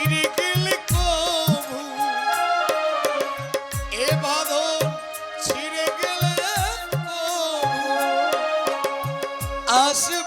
ছিঁড়ে গেলে কবু। এ বাঁধন ছিঁড়ে গেলে কবু। আসবে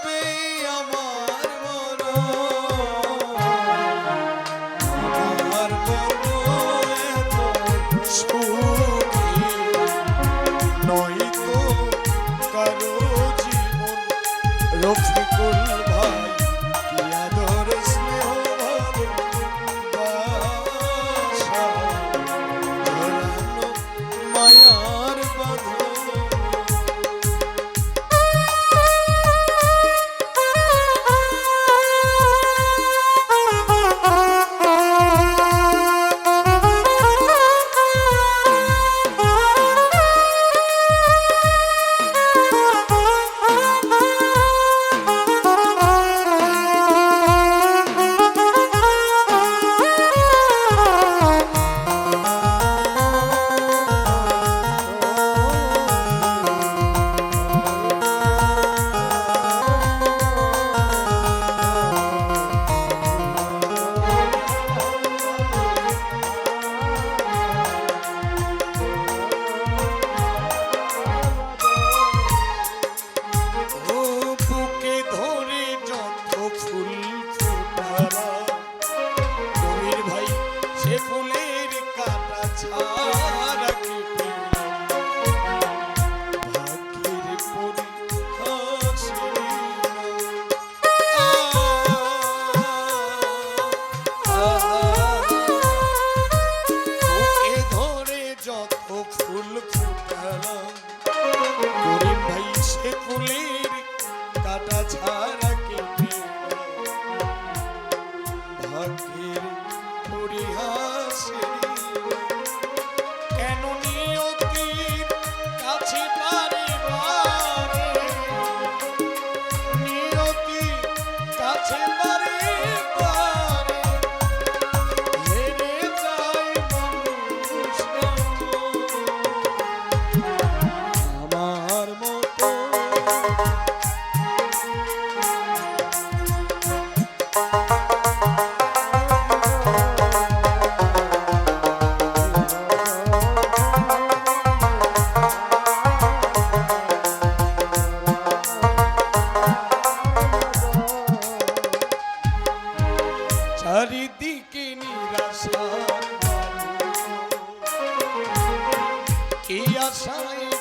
যত ফুল ফোটালাম করিম ভাই সে ফুলের কাটা ছাড়া চারিদিকে নিরাশা এই আশায়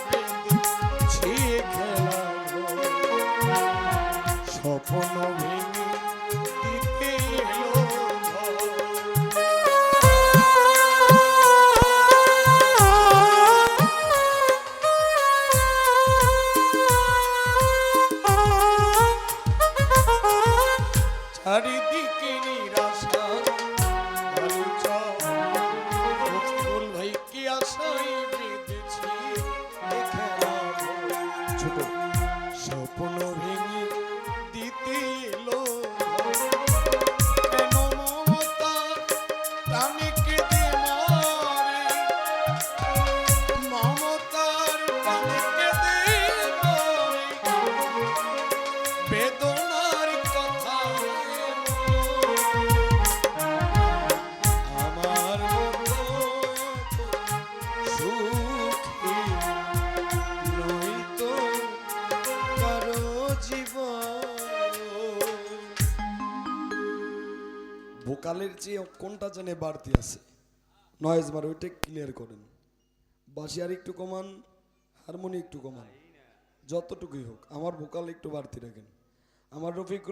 ছোট স্বপ্ন ভেঙে দিতে এলো ভোকালের চেয়ে কোনটা জানে বাড়তি আছে? নয়েজ বার ওইটা ক্লিয়ার করেন। বাসি আর একটু কমান হারমোনি একটু কমান, যতটুকুই হোক, আমার ভোকাল একটু বাড়তি রাখেন। আমার রফিকুল